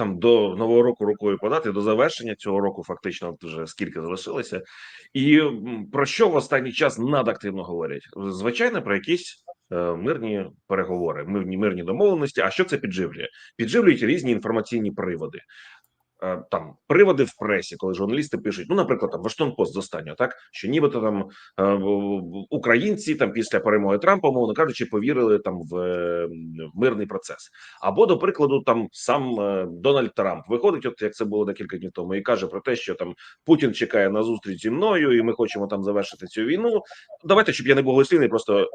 там до нового року рукою подати, до завершення цього року, фактично, вже скільки залишилося. І про що в останній час надактивно говорять? Звичайно, про якісь е, мирні переговори, мирні мирні домовленості. А що це підживлює? Підживлюють різні інформаційні приводи. Е, Там приводи в пресі, коли журналісти пишуть, ну, наприклад, там Вашингтон Пост з останнього, так що нібито там е, українці там після перемоги Трампа, мовно кажучи, повірили там в, е, в мирний процес. Або, до прикладу, там сам Дональд Трамп виходить, от як це було декілька днів тому, і каже про те, що там Путін чекає на зустріч зі мною, і ми хочемо там завершити цю війну. Давайте, щоб я не був голослівний, просто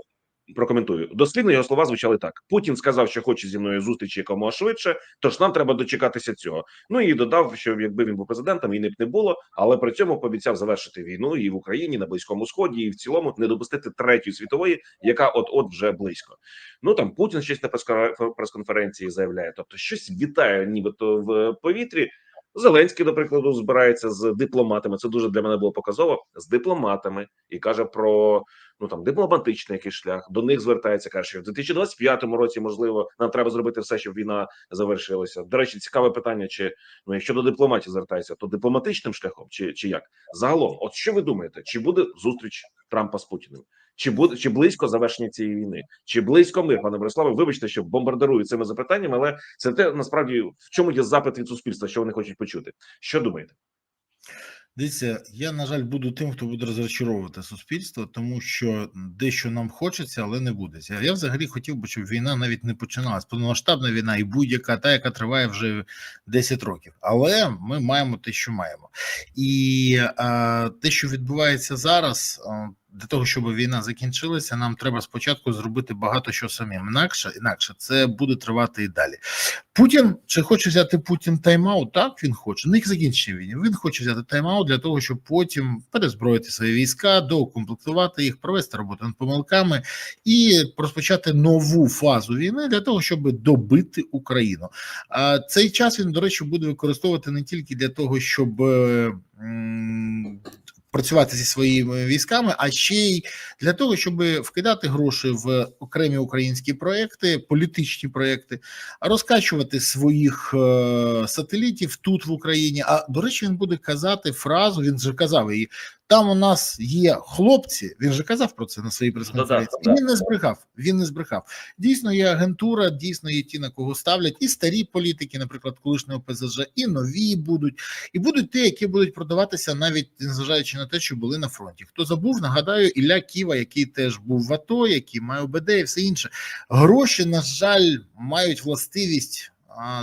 прокоментую. Дослівно його слова звучали так: Путін сказав, що хоче зі мною зустрічі якомога швидше, тож нам треба дочекатися цього. Ну і додав, що якби він був президентом, війни б не було, але при цьому пообіцяв завершити війну і в Україні, на близькому сході, і в цілому не допустити третьої світової, яка от от вже близько. Ну там Путін щось на прес- прес-конференції заявляє, тобто щось вітає, нібито в повітрі. Зеленський, до прикладу, збирається з дипломатами. Це дуже для мене було показово з дипломатами і каже про ну там дипломатичний якийсь шлях. До них звертається каже, що в 2025 році можливо нам треба зробити все, щоб війна завершилася. До речі, цікаве питання: чи ну якщо до дипломатії звертається, то дипломатичним шляхом, чи чи як загалом? От що ви думаєте? Чи буде зустріч Трампа з Путіним? Чи буде чи близько завершення цієї війни? Чи близько мир, пане Бориславе? Вибачте, що бомбардирую цими запитаннями, але це те насправді в чому є запит від суспільства, що вони хочуть почути. Що думаєте? Дивіться, я на жаль буду тим, хто буде розчаровувати суспільство, тому що дещо нам хочеться, але не буде. Я взагалі хотів би, щоб війна навіть не починалась. Повномасштабна війна і будь-яка та, яка триває вже 10 років. Але ми маємо те, що маємо, і а, те, що відбувається зараз. Для того щоб війна закінчилася, нам треба спочатку зробити багато що самим. Інакше інакше це буде тривати і далі. Путін чи хоче взяти Путін тайм-аут? Так він хоче. Не закінчення війни. Він хоче взяти тайм-аут для того, щоб потім перезброїти свої війська, доукомплектувати їх, провести роботу над помилками і розпочати нову фазу війни для того, щоб добити Україну. А цей час він, до речі, буде використовувати не тільки для того, щоб. Працювати зі своїми військами, а ще й для того, щоб вкидати гроші в окремі українські проекти, політичні проекти, розкачувати своїх е, сателітів тут в Україні. А до речі, він буде казати фразу. Він вже казав її. Там у нас є хлопці. Він же казав про це на своїй прес-конференції. І да. він не збрехав. Він не збрехав. Дійсно, є агентура, дійсно є ті, на кого ставлять, і старі політики, наприклад, колишнього ПЗЖ, і нові будуть, і будуть ті, які будуть продаватися, навіть незважаючи на те, що були на фронті. Хто забув, нагадаю, Ілля Ківа, який теж був в АТО, який має ОБД і все інше. Гроші, на жаль, мають властивість.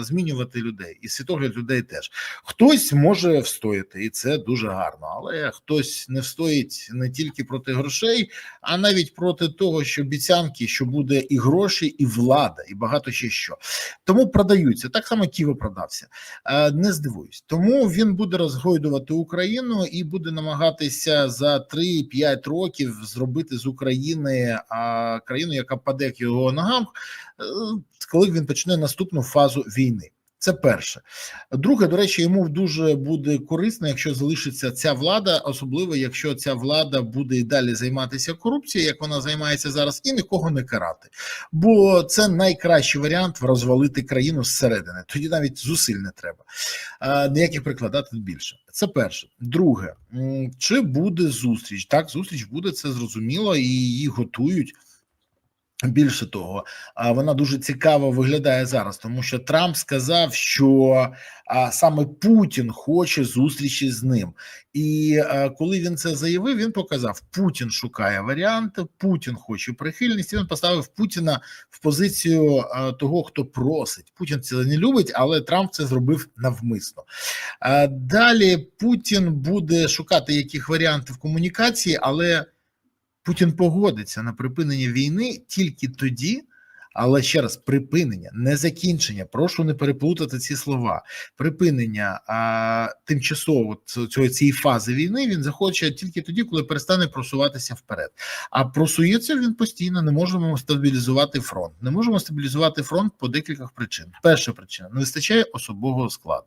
Змінювати людей і світогляд людей теж хтось може встояти, і це дуже гарно. Але хтось не встоїть не тільки проти грошей, а навіть проти того, що обіцянки, що буде і гроші, і влада, і багато ще що. Тому продаються так само. Ківо продався. Не здивуюсь. Тому він буде розгойдувати Україну і буде намагатися за 3-5 років зробити з України країну, яка паде к його ногам, е, коли він почне наступну фазу війни. Це перше. Друге, до речі, йому дуже буде корисно, якщо залишиться ця влада, особливо якщо ця влада буде і далі займатися корупцією, як вона займається зараз, і нікого не карати. Бо це найкращий варіант розвалити країну зсередини. Тоді навіть зусиль не треба. А, ніяких прикладати більше. Це перше. Друге, чи буде зустріч? Так, зустріч буде, це зрозуміло, і її готують. Більше того, вона дуже цікаво виглядає зараз, тому що Трамп сказав, що саме Путін хоче зустрічі з ним. І коли він це заявив, він показав: Путін шукає варіанти, Путін хоче прихильність. і Він поставив Путіна в позицію того, хто просить. Путін це не любить, але Трамп це зробив навмисно. Далі Путін буде шукати яких варіантів комунікації, але. Путін погодиться на припинення війни тільки тоді, але ще раз припинення, не закінчення. Прошу не переплутати ці слова. Припинення а, тимчасово цього цієї фази війни він захоче тільки тоді, коли перестане просуватися вперед. А просується він постійно. Не можемо стабілізувати фронт. Не можемо стабілізувати фронт по декількох причин. Перша причина не вистачає особового складу.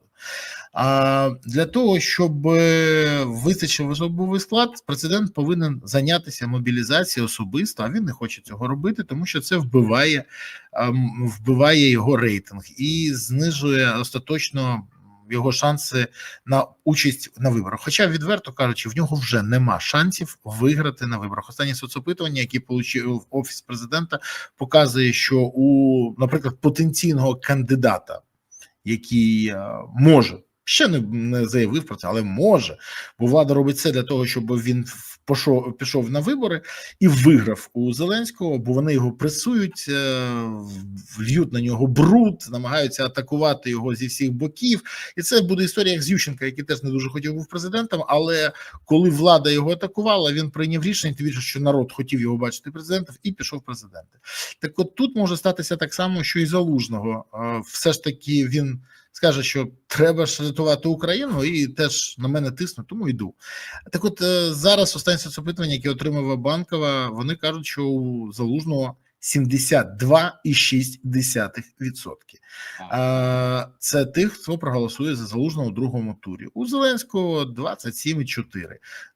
А для того, щоб е, вистачив особовий склад, президент повинен зайнятися мобілізацією особисто, а він не хоче цього робити, тому що це вбиває, ем, вбиває його рейтинг і знижує остаточно його шанси на участь на виборах. Хоча, відверто кажучи, в нього вже нема шансів виграти на виборах. Останні соцопитування, які отримав офіс президента, показує, що у, наприклад, потенційного кандидата, який е, може. Ще не, не заявив про це, але може, бо влада робить все для того, щоб він пішов, пішов на вибори і виграв у Зеленського, бо вони його пресують, е, на нього бруд, намагаються атакувати його зі всіх боків. І це буде історія як з Ющенка, який теж не дуже хотів був президентом. Але коли влада його атакувала, він прийняв рішення, тим більше, що народ хотів його бачити президентом, і пішов президентом. Так, от тут може статися так само, що і залужного Е, все ж таки він скаже, що треба ж рятувати Україну, і теж на мене тиснуть, тому йду. Так, от е, зараз останні соцопитування, які отримала банкова, вони кажуть, що у залужного 72,6%. Е, Це тих, хто проголосує за залужного у другому турі. У Зеленського 27,4%.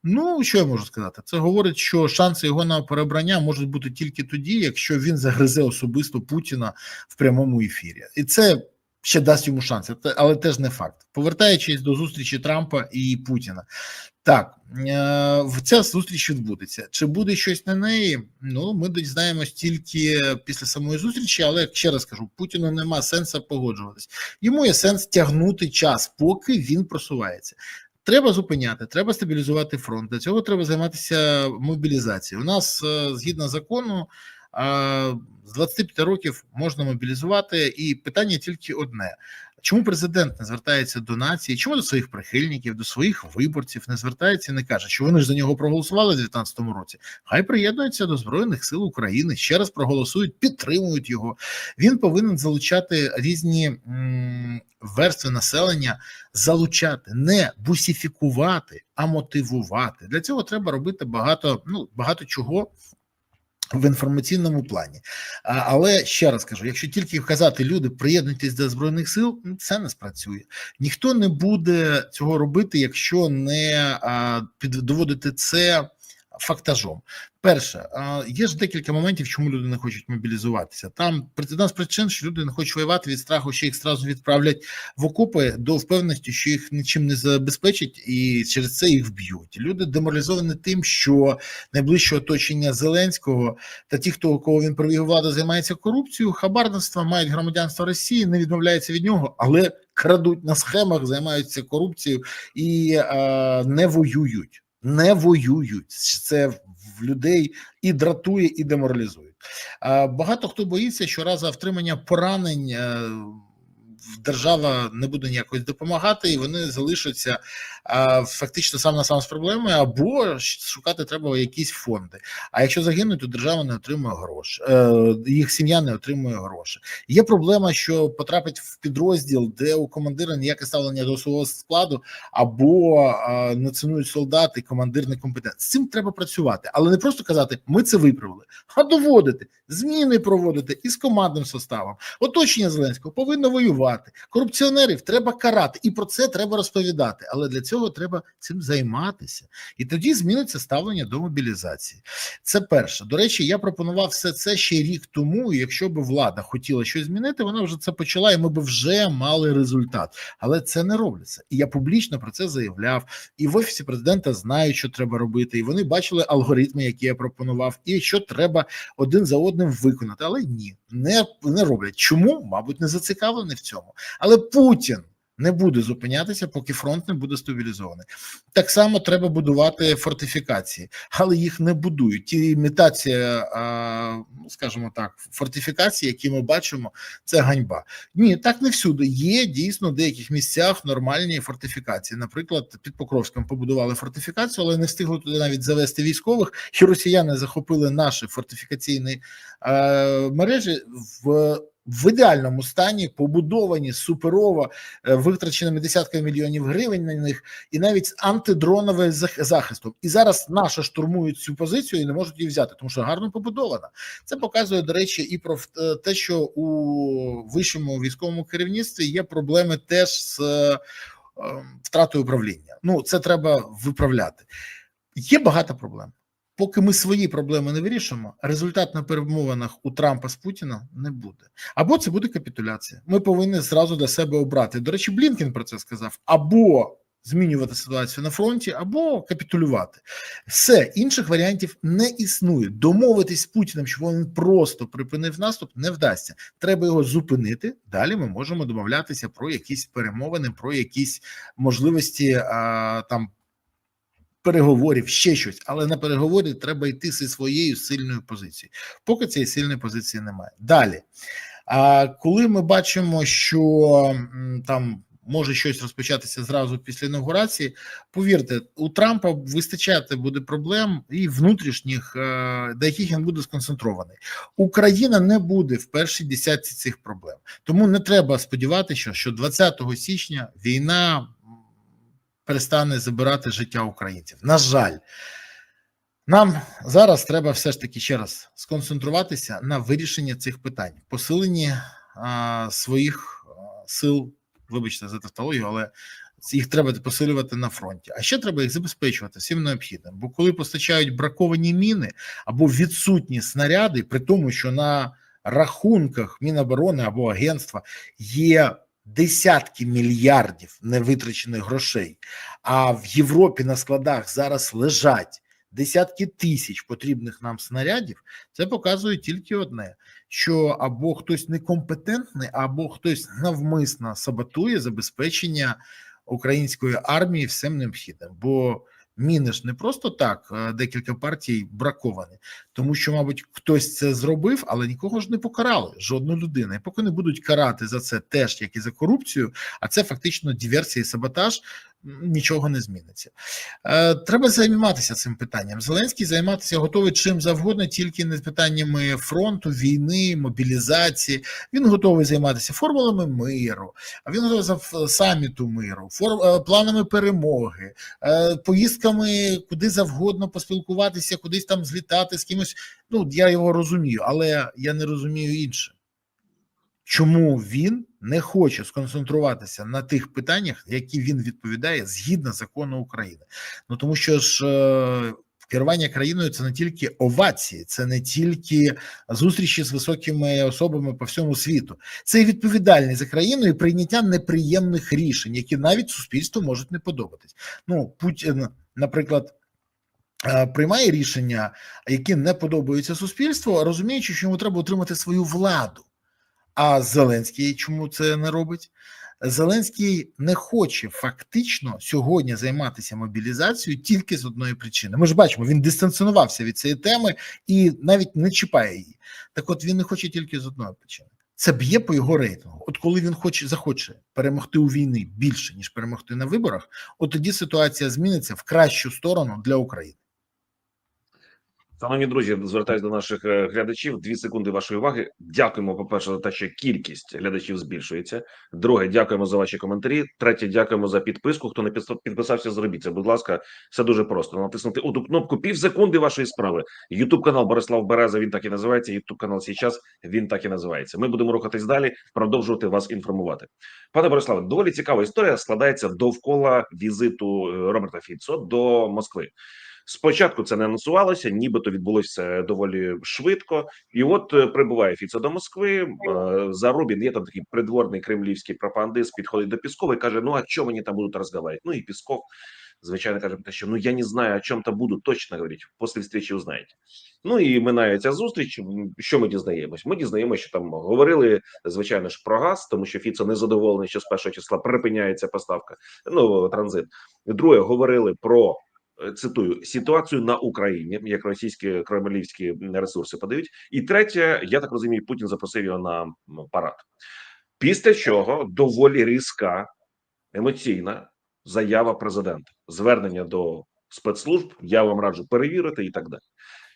Ну що я можу сказати? Це говорить, що шанси його на перебрання можуть бути тільки тоді, якщо він загризе особисто Путіна в прямому ефірі, і це ще дасть йому шанси, але теж не факт. Повертаючись до зустрічі Трампа і Путіна, так е, в ця зустріч відбудеться. Чи буде щось на неї? Ну ми дізнаємось тільки після самої зустрічі, але ще раз кажу, Путіну нема сенсу погоджуватись. Йому є сенс тягнути час, поки він просувається. Треба зупиняти, треба стабілізувати фронт. Для цього треба займатися мобілізацією. У нас е, згідно закону. А, З 25 років можна мобілізувати, і питання тільки одне: чому президент не звертається до нації, чому до своїх прихильників, до своїх виборців не звертається і не каже, що вони ж за нього проголосували в 2019 році? Хай приєднуються до збройних сил України, ще раз проголосують, підтримують його. Він повинен залучати різні верстви населення, залучати, не бусифікувати, а мотивувати. Для цього треба робити багато, ну багато чого. В інформаційному плані, але ще раз кажу: якщо тільки вказати люди, приєднуйтесь до збройних сил, це не спрацює. Ніхто не буде цього робити, якщо не під доводити це фактажом. Перше, є ж декілька моментів, чому люди не хочуть мобілізуватися. Там одна з причин, що люди не хочуть воювати від страху, що їх зразу відправлять в окопи до впевненості, що їх нічим не забезпечать, і через це їх вб'ють. Люди деморалізовані тим, що найближче оточення Зеленського та ті, хто кого він привів владу, займається корупцією, хабарництвом, мають громадянство Росії, не відмовляються від нього, але крадуть на схемах, займаються корупцією і е, не воюють. Не воюють. Це в людей і дратує, і деморалізує. Е, багато хто боїться, що раз за втримання поранень. Держава не буде ніякось допомагати, і вони залишаться а, фактично сам на сам з проблемою, або шукати треба якісь фонди. А якщо загинуть, то держава не отримує гроші, е, їх сім'я не отримує гроші. Є проблема, що потрапить в підрозділ, де у командира ніяке ставлення до свого складу, або е, не цінують солдати, командир некомпетентний. З цим треба працювати, але не просто казати, ми це виправили, а доводити, зміни проводити із командним составом. Оточення Зеленського повинно воювати. Корупціонерів треба карати, і про це треба розповідати. Але для цього треба цим займатися. І тоді зміниться ставлення до мобілізації. Це перше. До речі, я пропонував все це ще рік тому. Якщо б влада хотіла щось змінити, вона вже це почала, і ми б вже мали результат. Але це не робиться. І я публічно про це заявляв. І в офісі президента знають, що треба робити. І вони бачили алгоритми, які я пропонував, і що треба один за одним виконати. Але ні, не, не роблять. Чому? Мабуть, не зацікавлені в цьому. Але Путін не буде зупинятися, поки фронт не буде стабілізований. Так само треба будувати фортифікації, але їх не будують. Ті імітація, ну, скажімо так, фортифікації, які ми бачимо, це ганьба. Ні, так не всюди. Є дійсно в деяких місцях нормальні фортифікації. Наприклад, під Покровськом побудували фортифікацію, але не встигли туди навіть завести військових. І росіяни захопили наші фортифікаційні мережі в в ідеальному стані, побудовані суперово, е, витраченими десятками мільйонів гривень на них, і навіть з антидроновим захистом. І зараз наші штурмують цю позицію і не можуть її взяти, тому що гарно побудована. Це показує, до речі, і про в- те, що у вищому військовому керівництві є проблеми теж з е, е, втратою управління. Ну це треба виправляти. Є багато проблем. Поки ми свої проблеми не вирішимо, результат на перемовинах у Трампа з Путіна не буде. Або це буде капітуляція. Ми повинні зразу для себе обрати. До речі, Блінкен про це сказав: або змінювати ситуацію на фронті, або капітулювати. Все інших варіантів не існує. Домовитись з Путіним, що він просто припинив наступ, не вдасться. Треба його зупинити. Далі ми можемо домовлятися про якісь перемовини, про якісь можливості а, там переговорів, ще щось, але на переговори треба йти зі своєю сильною позицією. Поки цієї сильної позиції немає. Далі, а коли ми бачимо, що там може щось розпочатися зразу після інаугурації, повірте, у Трампа вистачати буде проблем і внутрішніх, е, до яких він буде сконцентрований. Україна не буде в першій десятці цих проблем, тому не треба сподіватися, що 20 січня війна перестане забирати життя українців. На жаль, нам зараз треба все ж таки ще раз сконцентруватися на вирішенні цих питань, посиленні а, своїх сил. Вибачте за тавтологію, але їх треба посилювати на фронті. А ще треба їх забезпечувати всім необхідним. Бо коли постачають браковані міни або відсутні снаряди, при тому, що на рахунках Міноборони або агентства є десятки мільярдів невитрачених грошей, а в Європі на складах зараз лежать десятки тисяч потрібних нам снарядів, це показує тільки одне: що або хтось некомпетентний, або хтось навмисно саботує забезпечення української армії всім необхідним. Бо міни ж не просто так, е, декілька партій браковані, тому що, мабуть, хтось це зробив, але нікого ж не покарали, жодну людину. І поки не будуть карати за це теж, як і за корупцію, а це фактично диверсія і саботаж. Нічого не зміниться. Е, треба займатися цим питанням. Зеленський займатися готовий чим завгодно, тільки не питаннями фронту, війни, мобілізації. Він готовий займатися формулами миру, він готовий саміту миру, е, планами перемоги, е, поїздками куди завгодно поспілкуватися, кудись там злітати з кимось. Ну я його розумію, але я не розумію інше. Чому він не хоче сконцентруватися на тих питаннях, які він відповідає згідно закону України? Ну тому що ж е, керування країною це не тільки овації, це не тільки зустрічі з високими особами по всьому світу, це і відповідальність за країну і прийняття неприємних рішень, які навіть суспільству можуть не подобатись. Ну Путін, наприклад. е, Приймає рішення, які не подобаються суспільству, розуміючи, що йому треба отримати свою владу. А Зеленський чому це не робить? Зеленський не хоче фактично сьогодні займатися мобілізацією тільки з одної причини. Ми ж бачимо, він дистанціонувався від цієї теми і навіть не чіпає її. Так, от він не хоче тільки з одної причини. Це б'є по його рейтингу. От коли він хоче захоче перемогти у війни більше ніж перемогти на виборах, от тоді ситуація зміниться в кращу сторону для України. Шановні друзі, звертаюся до наших е, глядачів. Дві секунди вашої уваги. Дякуємо, по перше, за те, що кількість глядачів збільшується. Друге, дякуємо за ваші коментарі. Третє, дякуємо за підписку. Хто не підписався, зробіть це. Будь ласка, все дуже просто. Натиснути у кнопку пів секунди вашої справи. Ютуб канал Борислав Береза. Він так і називається. Ютуб канал «Січас», Він так і називається. Ми будемо рухатись далі, продовжувати вас інформувати. Пане Бориславе, доволі цікава історія складається довкола візиту е, Роберта Фіцо до Москви. Спочатку це не анонсувалося, нібито відбулося доволі швидко. І от е, прибуває Фіцо до Москви. е, Зарубін є там такий придворний кремлівський пропагандист, підходить до Піскова і каже: Ну а що мені там будуть розмовляти? Ну і Пісков, звичайно, каже, те, що ну я не знаю, о чому там будуть, точно говорить, після зустрічі узнаєте. Ну і минає ця зустріч. Що ми дізнаємось? Ми дізнаємося, що там говорили, звичайно ж, про газ, тому що Фіцо незадоволений, що з першого числа припиняється поставка. Ну транзит. Друге, говорили про е, цитую ситуацію на Україні, як російські кремлівські ресурси подають. І третє, я так розумію, Путін запросив його на парад. Після чого доволі різка емоційна заява президента, звернення до спецслужб. Я вам раджу перевірити і так далі.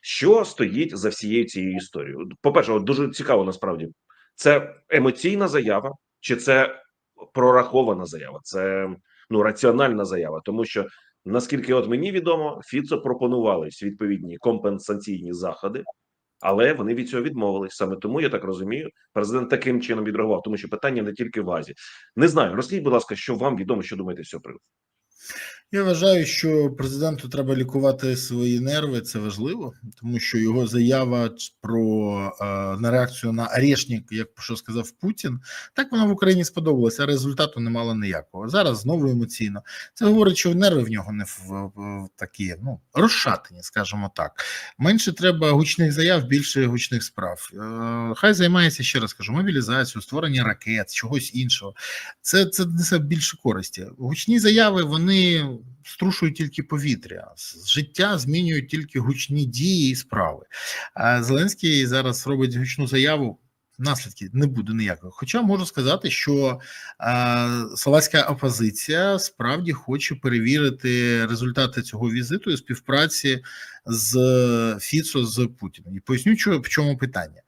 Що стоїть за всією цією історією? По перше, дуже цікаво насправді Це емоційна заява, чи це прорахована заява? Це ну раціональна заява, тому що наскільки от мені відомо, Фіцо пропонувались відповідні компенсаційні заходи, але вони від цього відмовились. Саме тому я так розумію, президент таким чином відреагував, тому що питання не тільки в Азі. Не знаю, розкажіть, будь ласка, що вам відомо, що думаєте з цього приводу? Я вважаю, що президенту треба лікувати свої нерви. Це важливо, тому що його заява про е, на реакцію на Арешник, як що сказав Путін, так вона в Україні сподобалася, а результату не мала ніякого. Зараз знову емоційно. Це говорить, що нерви в нього не в, такі ну розшатані, скажімо так. Менше треба гучних заяв, більше гучних справ. Е, хай займається ще раз кажу, мобілізацією, створення ракет, чогось іншого. Це це несе більше користі. Гучні заяви вони струшують тільки повітря, життя змінюють тільки гучні дії і справи. А Зеленський зараз робить гучну заяву. Наслідки не буде ніякого. Хоча можу сказати, що е, словацька опозиція справді хоче перевірити результати цього візиту і співпраці з Фіцо з Путіним. І поясню, що, в чому питання.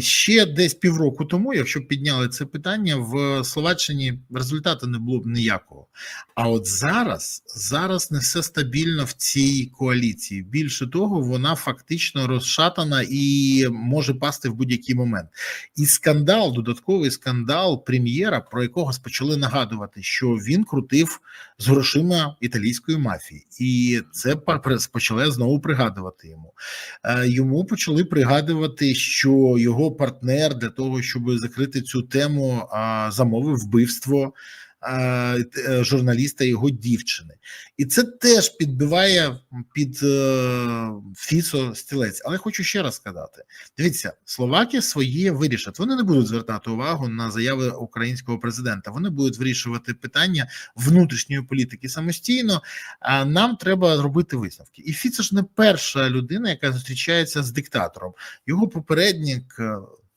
Ще десь півроку тому, якщо б підняли це питання, в Словаччині результату не було б ніякого. А от зараз зараз не все стабільно в цій коаліції. Більше того, вона фактично розшатана і може пасти в будь-який момент. І скандал, додатковий скандал прем'єра, про якого почали нагадувати, що він крутив з грошима італійської мафії, і це почали знову пригадувати йому. Йому почали пригадувати, що його партнер для того, щоб закрити цю тему, замовив вбивство журналіста його дівчини, і це теж підбиває під е, Фіцо стілець. Але хочу ще раз сказати: дивіться, словаки свої вирішать. Вони не будуть звертати увагу на заяви українського президента. Вони будуть вирішувати питання внутрішньої політики самостійно. А нам треба робити висновки. І Фіцо ж не перша людина, яка зустрічається з диктатором. Його попередник.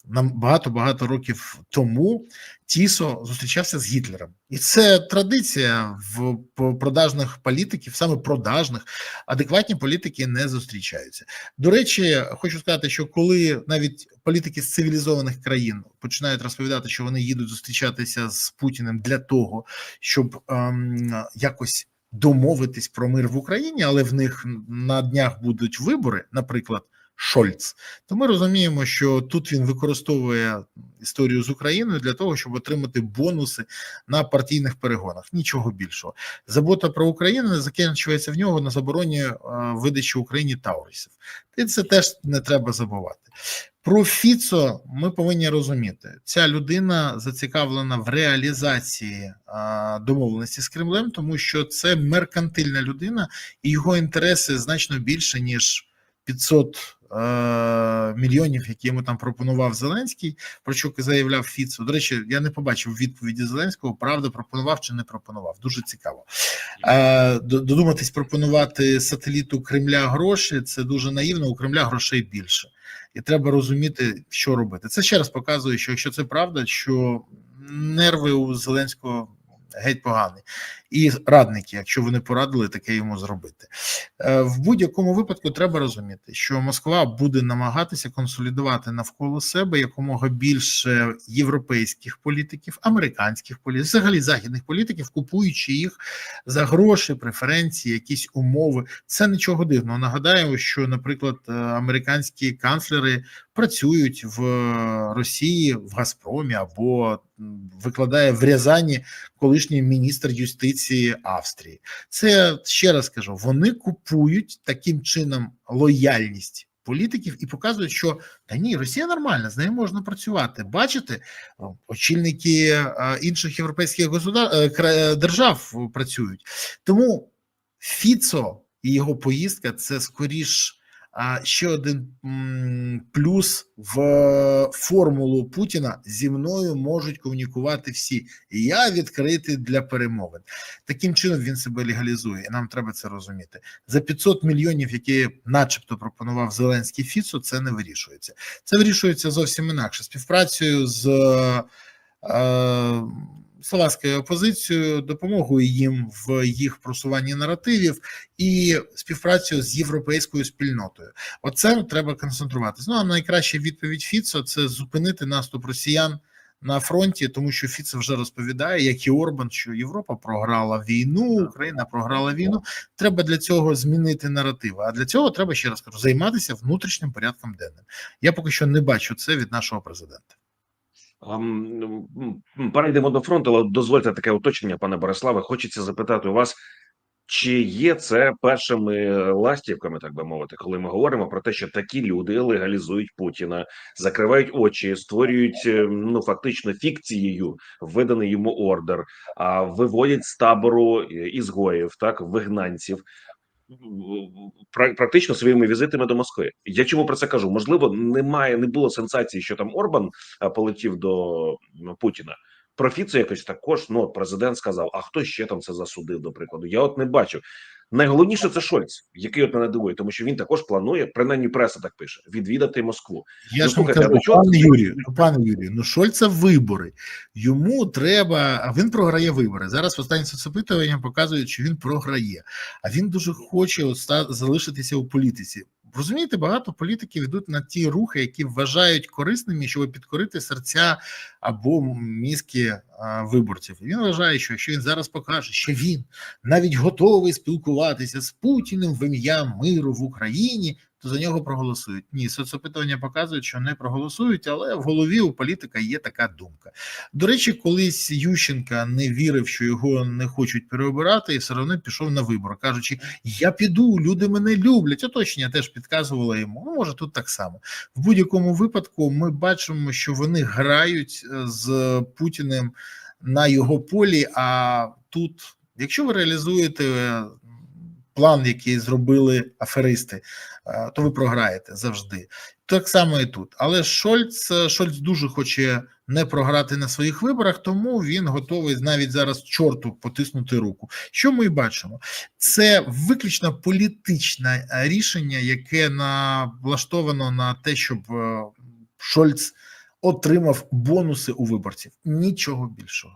Нам багато багато років тому Тісо зустрічався з Гітлером, і це традиція в продажних політиків, саме продажних, адекватні політики не зустрічаються. До речі, хочу сказати, що коли навіть політики з цивілізованих країн починають розповідати, що вони їдуть зустрічатися з Путіним для того, щоб ем, якось домовитись про мир в Україні, але в них на днях будуть вибори, наприклад. Шольц, то ми розуміємо, що тут він використовує історію з Україною для того, щоб отримати бонуси на партійних перегонах. Нічого більшого. Забота про Україну закінчується в нього на забороні е, видачі Україні Таурісів. І це теж не треба забувати. Про Фіцо ми повинні розуміти, ця людина зацікавлена в реалізації а, домовленості з Кремлем, тому що це меркантильна людина, і його інтереси значно більше ніж 500 е, мільйонів, які йому там пропонував Зеленський, про що заявляв Фіцо. До речі, я не побачив відповіді Зеленського, правда, пропонував чи не пропонував. Дуже цікаво. Е, додуматись пропонувати сателіту Кремля гроші. Це дуже наївно. У Кремля грошей більше, і треба розуміти, що робити. Це ще раз показує, що якщо це правда, що нерви у Зеленського геть поганий, і радники, якщо вони порадили таке йому зробити, е, в будь-якому випадку треба розуміти, що Москва буде намагатися консолідувати навколо себе якомога більше європейських політиків, американських політиків, взагалі західних політиків, купуючи їх за гроші, преференції, якісь умови. Це нічого дивного. Нагадаю, що, наприклад, е, американські канцлери працюють в Росії в Газпромі або викладає в Рязані колишній міністр юстиції Австрії. Це ще раз кажу: вони купують таким чином лояльність. Політиків і показують, що та ні, Росія нормальна, з нею можна працювати. Бачите, очільники інших європейських государ... Е, держав працюють. Тому Фіцо і його поїздка це скоріш ще один плюс в формулу Путіна зі мною можуть комунікувати всі. Я відкритий для перемовин. Таким чином він себе легалізує, і нам треба це розуміти. За 500 мільйонів, які, начебто, пропонував Зеленський Фіцу, це не вирішується. Це вирішується зовсім інакше співпрацею з. Е, словацькою опозицією, допомогою їм в їх просуванні наративів і співпрацю з європейською спільнотою. Оце треба концентруватися. Ну а найкраща відповідь Фіцо це зупинити наступ росіян на фронті, тому що Фіцо вже розповідає, як і Орбан, що Європа програла війну, Україна програла війну. Треба для цього змінити наративи. А для цього треба ще раз кажу займатися внутрішнім порядком денним. Я поки що не бачу це від нашого президента. М, Перейдемо до фронту, але дозвольте таке уточнення, пане Бориславе. Хочеться запитати у вас, чи є це першими ластівками, так би мовити, коли ми говоримо про те, що такі люди легалізують Путіна, закривають очі, створюють е, ну фактично фікцією введений йому ордер, а виводять з табору е, ізгоїв, так вигнанців. Пра- Практично своїми візитами до Москви. Я чому про це кажу? Можливо, немає, не було сенсації, що там Орбан полетів до Путіна. Про Фіцо якось також ну от президент сказав. А хто ще там це засудив? До прикладу, я от не бачив. Найголовніше це Шольц, який от мене дивує, тому що він також планує, принаймні преса так пише, відвідати Москву. Я Ну, ж слухайте, кажу, чого пане? Юрію, ну, пане Юрію, ну Шольца вибори. Йому треба, а він програє вибори. Зараз останні соцопитування показують, що він програє, а він дуже хоче от ста- залишитися у політиці. Розумієте, багато політиків йдуть на ті рухи, які вважають корисними, щоб підкорити серця або мізки виборців. Він вважає, що якщо він зараз покаже, що він навіть готовий спілкуватися з Путіним в ім'я миру в Україні, за нього проголосують. Ні, соцопитування показують, що не проголосують, але в голові у політика є така думка. До речі, колись Ющенка не вірив, що його не хочуть переобирати, і все одно пішов на вибори, кажучи: Я піду, люди мене люблять. Оточення теж підказувало йому. Ну, може, тут так само. В будь-якому випадку ми бачимо, що вони грають е, з Путіним на його полі. А тут, якщо ви реалізуєте план, який зробили аферисти, е, то ви програєте завжди. Так само і тут. Але Шольц Шольц дуже хоче не програти на своїх виборах, тому він готовий навіть зараз чорту потиснути руку. Що ми і бачимо? Це виключно політичне е, рішення, яке на влаштовано на те, щоб е, Шольц отримав бонуси у виборців. Нічого більшого.